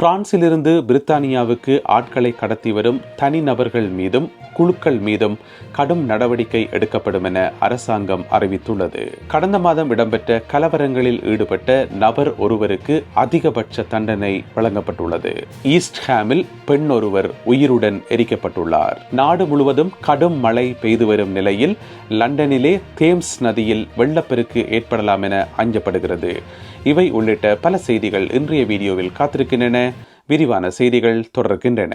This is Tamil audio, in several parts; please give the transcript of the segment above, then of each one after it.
பிரான்சிலிருந்து பிரித்தானியாவுக்கு ஆட்களை கடத்தி வரும் தனிநபர்கள் மீதும் குழுக்கள் மீதும் கடும் நடவடிக்கை எடுக்கப்படும் என அரசாங்கம் அறிவித்துள்ளது. கடந்த மாதம் இடம்பெற்ற கலவரங்களில் ஈடுபட்ட நபர் ஒருவருக்கு அதிகபட்ச தண்டனை வழங்கப்பட்டுள்ளது. ஈஸ்ட் ஹாமில் பெண் ஒருவர் உயிருடன் எரிக்கப்பட்டுள்ளார். நாடு முழுவதும் கடும் மழை பெய்து வரும் நிலையில் லண்டனிலே தேம்ஸ் நதியில் வெள்ளப்பெருக்கு ஏற்படலாம் என அஞ்சப்படுகிறது. இவை உள்ளிட்ட பல செய்திகள் இன்றைய வீடியோவில் காத்திருக்கின்றன. விரிவான செய்திகள் தொடர்கின்றன.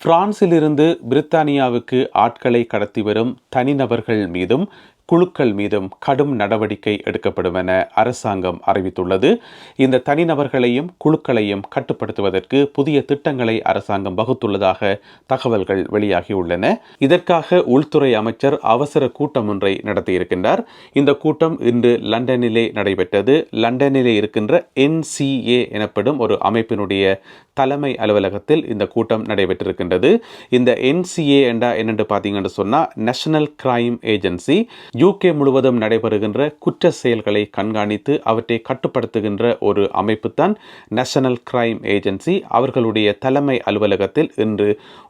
பிரான்சிலிருந்து பிரித்தானியாவுக்கு ஆட்களை கடத்தி வரும் தனிநபர்கள் மீதும் குழுக்கள் மீதும் கடும் நடவடிக்கை எடுக்கப்படும் என அரசாங்கம் அறிவித்துள்ளது. இந்த தனிநபர்களையும் குழுக்களையும் கட்டுப்படுத்துவதற்கு புதிய திட்டங்களை அரசாங்கம் வகுத்துள்ளதாக தகவல்கள் வெளியாகியுள்ளன. இதற்காக உள்துறை அமைச்சர் அவசர கூட்டம் ஒன்றை நடத்தியிருக்கின்றார். இந்த கூட்டம் இன்று லண்டனிலே நடைபெற்றது. லண்டனிலே இருக்கின்ற என்சிஏ எனப்படும் ஒரு அமைப்பினுடைய தலைமை அலுவலகத்தில் இந்த கூட்டம் நடைபெற்றிருக்கின்றது. இந்த என்சிஏ என்றா என்னென்று பார்த்தீங்கன்னு சொன்னால் நேஷனல் கிரைம் ஏஜென்சி யூகே முழுவதும் நடைபெறுகின்ற குற்ற செயல்களை கண்காணித்து அவற்றை கட்டுப்படுத்துகின்ற ஒரு அமைப்பு தான் நேஷனல் கிரைம் ஏஜென்சி அவர்களுடைய தலைமை அலுவலகத்தில் இன்று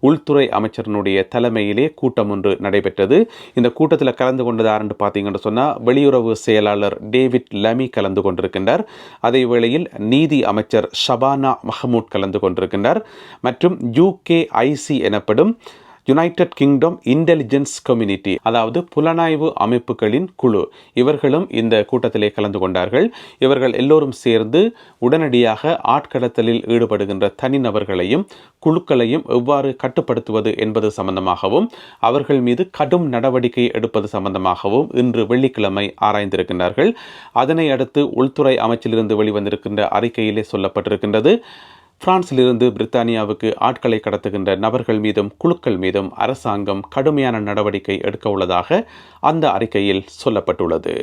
உள்துறை அமைச்சரினுடைய தலைமையிலே கூட்டம் ஒன்று நடைபெற்றது. இந்த கூட்டத்தில் கலந்து கொண்டது யாருன்னு பார்த்தீங்கன்னு சொன்னால் வெளியுறவு செயலாளர் டேவிட் லமி கலந்து கொண்டிருக்கின்றார். அதே வேளையில் நீதி அமைச்சர் ஷபானா மஹமூட் கலந்து கொண்டிருக்கின்றார். மற்றும் யூகே ஐசி எனப்படும் யுனைடெட் கிங்டம் இன்டெலிஜென்ஸ் கம்யூனிட்டி அதாவது புலனாய்வு அமைப்புகளின் குழு. இவர்களும் இந்த கூட்டத்திலே கலந்து கொண்டார்கள். இவர்கள் எல்லோரும் சேர்ந்து உடனடியாக ஆட்கடத்தலில் ஈடுபடுகின்ற தனிநபர்களையும் குழுக்களையும் எவ்வாறு கட்டுப்படுத்துவது என்பது சம்பந்தமாகவும் அவர்கள் மீது கடும் நடவடிக்கை எடுப்பது சம்பந்தமாகவும் இன்று வெள்ளிக்கிழமை ஆராய்ந்திருக்கின்றார்கள். அதனை அடுத்து உள்துறை அமைச்சிலிருந்து வெளிவந்திருக்கின்ற அறிக்கையிலே சொல்லப்பட்டிருக்கின்றது. பிரான்சிலிருந்து பிரித்தானியாவுக்கு ஆட்களை கடத்துகின்ற நபர்கள் மீதும் குழுக்கள் மீதும் அரசாங்கம் கடுமையான நடவடிக்கை எடுக்க உள்ளதாக அந்த அறிக்கையில் சொல்லப்பட்டுள்ளது.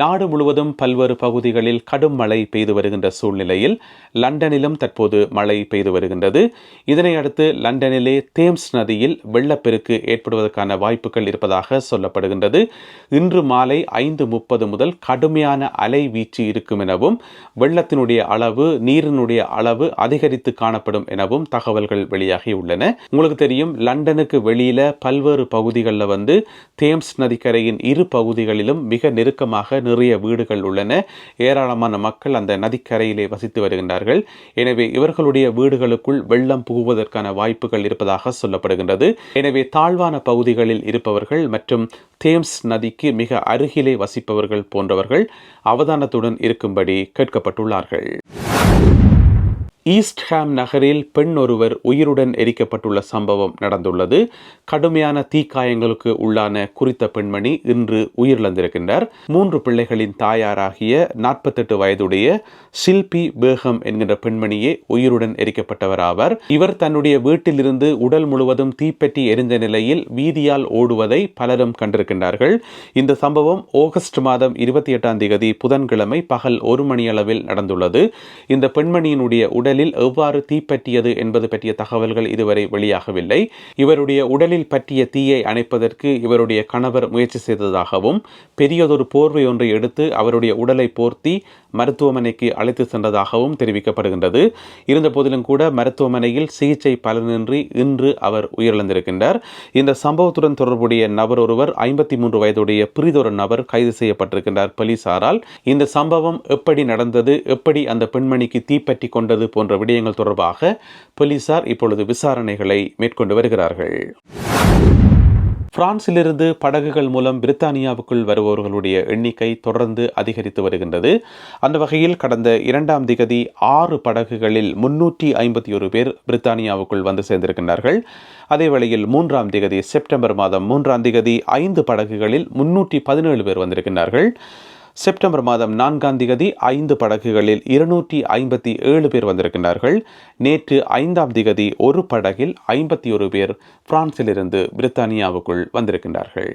நாடு முழுவதும் பல்வேறு பகுதிகளில் கடும் மழை பெய்து வருகின்ற சூழ்நிலையில் லண்டனிலும் தற்போது மழை பெய்து வருகின்றது. இதனை அடுத்து லண்டனிலே தேம்ஸ் நதியில் வெள்ளப்பெருக்கு ஏற்படுவதற்கான வாய்ப்புகள் இருப்பதாக சொல்லப்படுகின்றது. இன்று மாலை ஐந்து முப்பது முதல் கடுமையான அலை வீச்சு இருக்கும் எனவும் வெள்ளத்தினுடைய அளவு நீரினுடைய அளவு அதிகரித்து காணப்படும் எனவும் தகவல்கள் வெளியாகியுள்ளன. உங்களுக்கு தெரியும் லண்டனுக்கு வெளியில பல்வேறு பகுதிகளில் வந்து தேம்ஸ் நதிக்கரையின் இரு பகுதிகளிலும் மிக நெருக்கமாக நிறைய வீடுகள் உள்ளன. ஏராளமான மக்கள் அந்த நதிக்கரையிலே வசித்து வருகின்றார்கள். எனவே இவர்களுடைய வீடுகளுக்குள் வெள்ளம் புகுவதற்கான வாய்ப்புகள் இருப்பதாக சொல்லப்படுகின்றது. எனவே தாழ்வான பகுதிகளில் இருப்பவர்கள் மற்றும் தேம்ஸ் நதிக்கு மிக அருகிலே வசிப்பவர்கள் போன்றவர்கள் அவதானத்துடன் இருக்கும்படி கேட்கப்பட்டுள்ளார்கள். ஈஸ்ட்ஹாம் நகரில் பெண் ஒருவர் உயிருடன் எரிக்கப்பட்டுள்ள சம்பவம் நடந்துள்ளது. கடுமையான தீக்காயங்களுக்கு உள்ளான குறித்த பெண்மணி இன்று உயிரிழந்திருக்கின்றார். மூன்று பிள்ளைகளின் தாயாராகிய நாற்பத்தெட்டு வயதுடைய ஷில்பி பேகம் என்கின்ற பெண்மணியே உயிருடன் எரிக்கப்பட்டவர் ஆவார் இவர் தன்னுடைய வீட்டிலிருந்து உடல் முழுவதும் தீப்பெட்டி எரிந்த நிலையில் வீதியால் ஓடுவதை பலரும் கண்டிருக்கின்றார்கள். இந்த சம்பவம் ஆகஸ்ட் மாதம் இருபத்தி எட்டாம் தேதி புதன்கிழமை பகல் ஒரு மணியளவில் நடந்துள்ளது. இந்த பெண்மணியினுடைய உடல் கடலில் எவ்வாறு தீப்பற்றியது என்பது பற்றிய தகவல்கள் இதுவரை வெளியாகவில்லை. இவருடைய உடலில் பற்றிய தீயை அணைப்பதற்கு இவருடைய கணவர் முயற்சி செய்ததாகவும் பெரியதொரு போர்வை ஒன்றை எடுத்து அவருடைய உடலை போர்த்தி மருத்துவமனைக்கு அழைத்து சென்றதாகவும் தெரிவிக்கப்படுகின்றது. இருந்த போதிலும் கூட மருத்துவமனையில் சிகிச்சை பலனின்றி இன்று அவர் உயிரிழந்திருக்கின்றார். இந்த சம்பவத்துடன் தொடர்புடைய நபர் ஒருவர் ஐம்பத்தி மூன்று வயதுடைய பிரிதொரு நபர் கைது செய்யப்பட்டிருக்கின்றார் போலீசாரால். இந்த சம்பவம் எப்படி நடந்தது? எப்படி அந்த பெண்மணிக்கு தீப்பற்றி கொண்டது போன்ற விடயங்கள் தொடர்பாக போலீசார் இப்பொழுது விசாரணைகளை மேற்கொண்டு வருகிறார்கள். பிரான்சிலிருந்து படகுகள் மூலம் பிரித்தானியாவுக்குள் வருபவர்களுடைய எண்ணிக்கை தொடர்ந்து அதிகரித்து வருகின்றது. அந்த வகையில் கடந்த இரண்டாம் திகதி ஆறு படகுகளில் முன்னூற்றி ஐம்பத்தி ஒரு பேர் பிரித்தானியாவுக்குள் வந்து சேர்ந்திருக்கின்றார்கள். அதே வேளையில் மூன்றாம் திகதி செப்டம்பர் மாதம் மூன்றாம் திகதி ஐந்து படகுகளில் முன்னூற்றி பதினேழு பேர் வந்திருக்கின்றார்கள். செப்டம்பர் மாதம் நான்காம் திகதி ஐந்து படகுகளில் இருநூற்றி ஐம்பத்தி ஏழு பேர் வந்திருக்கின்றார்கள். நேற்று ஐந்தாம் திகதி ஒரு படகில் ஐம்பத்தி ஒரு பேர் பிரான்சிலிருந்து பிரித்தானியாவுக்குள் வந்திருக்கின்றார்கள்.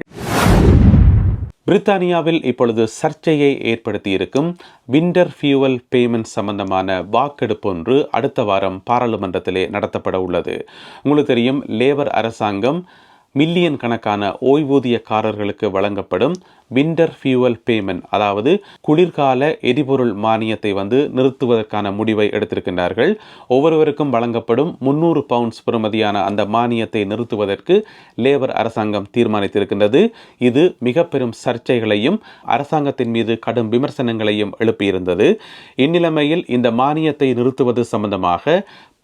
பிரித்தானியாவில் இப்பொழுது சர்ச்சையை ஏற்படுத்தியிருக்கும் விண்டர் ஃபியூவல் பேமெண்ட் சம்பந்தமான வாக்கெடுப்பு ஒன்று அடுத்த வாரம் பாராளுமன்றத்திலே நடத்தப்பட உள்ளது. உங்களுக்கு தெரியும் லேபர் அரசாங்கம் மில்லியன் கணக்கான ஓய்வூதியக்காரர்களுக்கு வழங்கப்படும் விண்டர் ஃபியூவல் பேமெண்ட் அதாவது குளிர்கால எரிபொருள் மானியத்தை வந்து நிறுத்துவதற்கான முடிவை எடுத்திருக்கின்றார்கள். ஒவ்வொருவருக்கும் வழங்கப்படும் முன்னூறு பவுண்ட்ஸ் பெறுமதியான அந்த மானியத்தை நிறுத்துவதற்கு லேபர் அரசாங்கம் தீர்மானித்திருக்கின்றது. இது மிக பெரும் சர்ச்சைகளையும் அரசாங்கத்தின் மீது கடும் விமர்சனங்களையும் எழுப்பியிருந்தது. இந்நிலைமையில் இந்த மானியத்தை நிறுத்துவது சம்பந்தமாக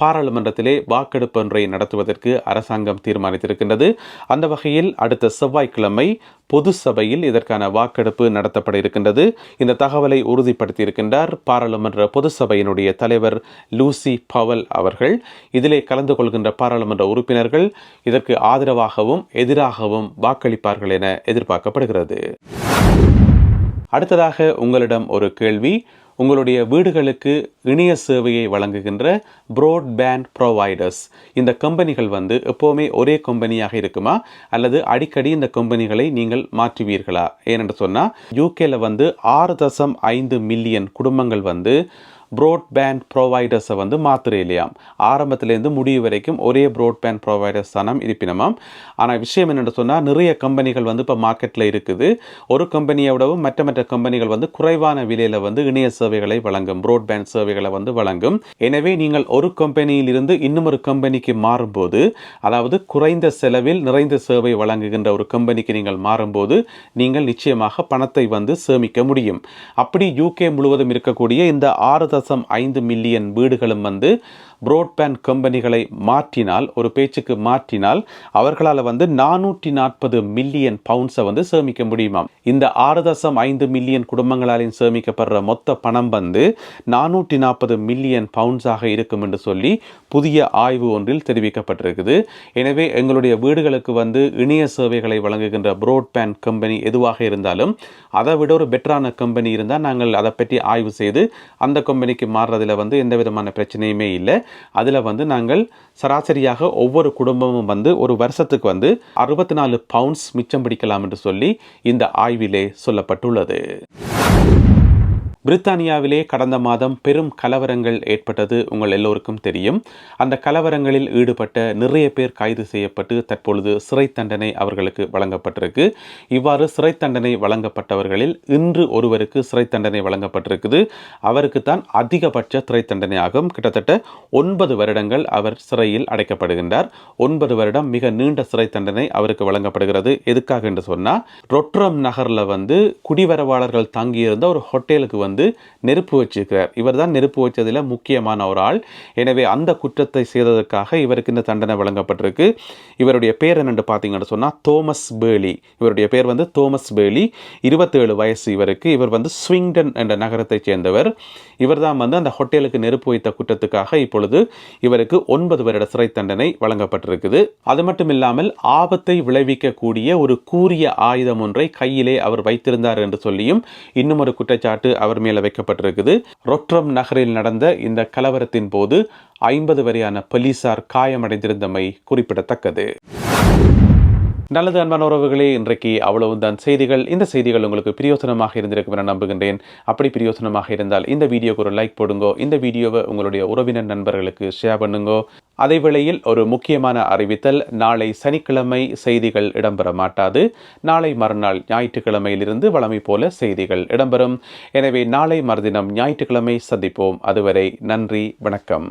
பாராளுமன்றத்திலே வாக்கெடுப்பு ஒன்றை நடத்துவதற்கு அரசாங்கம் தீர்மானித்திருக்கின்றது. அந்த வகையில் அடுத்த செவ்வாய்க்கிழமை பொது சபையில் இதற்கான வாக்கெடுப்பு நடத்தப்பட இருக்கின்றது. இந்த தகவலை உறுதிப்படுத்தியிருக்கின்றார் பாராளுமன்ற பொது சபையினுடைய தலைவர் லூசி பவல் அவர்கள். இதிலே கலந்து கொள்கின்ற பாராளுமன்ற உறுப்பினர்கள் இதற்கு ஆதரவாகவும் எதிராகவும் வாக்களிப்பார்கள் என எதிர்பார்க்கப்படுகிறது. அடுத்ததாக உங்களிடம் ஒரு கேள்வி. உங்களுடைய வீடுகளுக்கு இணைய சேவையை வழங்குகின்ற ப்ரோட்பேண்ட் ப்ரொவைடர்ஸ் இந்த கம்பெனிகள் வந்து எப்போவுமே ஒரே கம்பெனியாக இருக்குமா? அல்லது அடிக்கடி இந்த கம்பெனிகளை நீங்கள் மாற்றுவீர்களா? ஏனென்று சொன்னால் யூகேல வந்து ஆறு தசம் ஐந்து மில்லியன் குடும்பங்கள் வந்து ப்ராட்பேண்ட் ப்ரொவைடர்ஸை வந்து மாத்திர இல்லையாம் ஆரம்பத்திலேருந்து முடிவு வரைக்கும் ஒரே ப்ரோட்பேண்ட் ப்ரொவைடர்ஸ் தானம் இருப்பினமாம். ஆனால் விஷயம் என்னென்னு சொன்னால் நிறைய கம்பெனிகள் வந்து இப்போ மார்க்கெட்டில் இருக்குது. ஒரு கம்பெனியை விடவும் மற்ற மற்ற கம்பெனிகள் வந்து குறைவான விலையில் வந்து இணைய சேவைகளை வழங்கும் ப்ரோட்பேண்ட் சேவைகளை வந்து வழங்கும். எனவே நீங்கள் ஒரு கம்பெனியில் இருந்து இன்னும் ஒரு கம்பெனிக்கு மாறும்போது அதாவது குறைந்த செலவில் நிறைந்த சேவை வழங்குகின்ற ஒரு கம்பெனிக்கு நீங்கள் மாறும்போது நீங்கள் நிச்சயமாக பணத்தை வந்து சேமிக்க முடியும். அப்படி யூகே முழுவதும் இருக்கக்கூடிய இந்த ஆறு தசம் ஐந்து மில்லியன் வீடுகளும் வந்து புரோட்பேண்ட் கம்பெனிகளை மாற்றினால் ஒரு பேச்சுக்கு மாற்றினால் அவர்களால் வந்து நானூற்றி நாற்பது மில்லியன் பவுண்ட்ஸை வந்து சேமிக்க முடியுமாம் இந்த ஆறு தசம் ஐந்து மில்லியன் குடும்பங்களாலையும் சேமிக்கப்படுற மொத்த பணம் வந்து நானூற்றி நாற்பது மில்லியன் பவுண்ட்ஸாக இருக்கும் என்று சொல்லி புதிய ஆய்வு ஒன்றில் தெரிவிக்கப்பட்டிருக்குது. எனவே எங்களுடைய வீடுகளுக்கு வந்து இணைய சேவைகளை வழங்குகின்ற புரோட்பேண்ட் கம்பெனி எதுவாக இருந்தாலும் அதை விட ஒரு பெட்டரான கம்பெனி இருந்தால் நாங்கள் அதை பற்றி ஆய்வு செய்து அந்த கம்பெனி கம்பெனிக்கு மாறுறதுல வந்து எந்த விதமான பிரச்சனையுமே இல்லை. அதில் வந்து நாங்கள் சராசரியாக ஒவ்வொரு குடும்பமும் வந்து ஒரு வருஷத்துக்கு வந்து அறுபத்தி நாலு பவுண்ட்ஸ் மிச்சம் பிடிக்கலாம் என்று சொல்லி இந்த ஆய்விலே சொல்லப்பட்டுள்ளது. பிரித்தானியாவிலே கடந்த மாதம் பெரும் கலவரங்கள் ஏற்பட்டது உங்கள் எல்லோருக்கும் தெரியும். அந்த கலவரங்களில் ஈடுபட்ட நிறைய பேர் கைது செய்யப்பட்டு தற்பொழுது சிறை தண்டனை அவர்களுக்கு வழங்கப்பட்டிருக்கு. இவ்வாறு சிறை தண்டனை வழங்கப்பட்டவர்களில் இன்று ஒருவருக்கு சிறை தண்டனை வழங்கப்பட்டிருக்குது. அவருக்கு தான் அதிகபட்ச சிறை தண்டனை ஆகும் கிட்டத்தட்ட ஒன்பது வருடங்கள் அவர் சிறையில் அடைக்கப்படுகின்றார். ஒன்பது வருடம் மிக நீண்ட சிறை தண்டனை அவருக்கு வழங்கப்படுகிறது. எதுக்காக என்று சொன்னால் ரொட்ரம் நகரில் வந்து குடிவரவாளர்கள் தங்கியிருந்த ஒரு ஹோட்டலுக்கு வந்து வந்து நெருப்பு வச்சிருக்கிறார். இவர் தான் நெருப்பு வச்சதில் முக்கியமான ஒரு ஆள். எனவே அந்த குற்றத்தை செய்ததற்காக இவருக்கு இந்த தண்டனை வழங்கப்பட்டிருக்கு. இவருடைய பேர் என்னென்று பார்த்தீங்கன்னு சொன்னால் தோமஸ் பேலி. இவருடைய பேர் வந்து தோமஸ் பேலி. இருபத்தேழு வயசு இவருக்கு. இவர் வந்து ஸ்விங்டன் என்ற நகரத்தைச் சேர்ந்தவர். இவர் தான் வந்து அந்த ஹோட்டலுக்கு நெருப்பு வைத்த குற்றத்துக்காக இப்பொழுது இவருக்கு ஒன்பது வருட சிறை தண்டனை வழங்கப்பட்டிருக்குது. அது மட்டும் இல்லாமல் ஆபத்தை விளைவிக்கக்கூடிய ஒரு கூரிய ஆயுதம் ஒன்றை கையிலே அவர் வைத்திருந்தார் என்று சொல்லியும் இன்னும் ஒரு குற்றச்சாட்டு அவர் மேல வைக்கப்பட்டிருக்குது. ரொட்ரம் நகரில் நடந்த இந்த கலவரத்தின் போது ஐம்பது வரையான போலீசார் காயமடைந்திருந்தமை குறிப்பிடத்தக்கது. நல்லது அன்பான உறவுகளே இன்றைக்கு அவ்வளவு தான் செய்திகள் இந்த செய்திகள் உங்களுக்கு பிரியோசனமாக இருந்திருக்கும் என நம்புகின்றேன். அப்படி பிரியோசனமாக இருந்தால் இந்த வீடியோக்கு ஒரு லைக் போடுங்கோ இந்த வீடியோவை உங்களுடைய உறவினர் நண்பர்களுக்கு ஷேர் பண்ணுங்கோ. அதே வேளையில் ஒரு முக்கியமான அறிவித்தல் நாளை சனிக்கிழமை செய்திகள் இடம்பெற மாட்டாது. நாளை மறுநாள் ஞாயிற்றுக்கிழமையிலிருந்து வளமை போல செய்திகள் இடம்பெறும். எனவே நாளை மறுதினம் ஞாயிற்றுக்கிழமை சந்திப்போம். அதுவரை நன்றி வணக்கம்.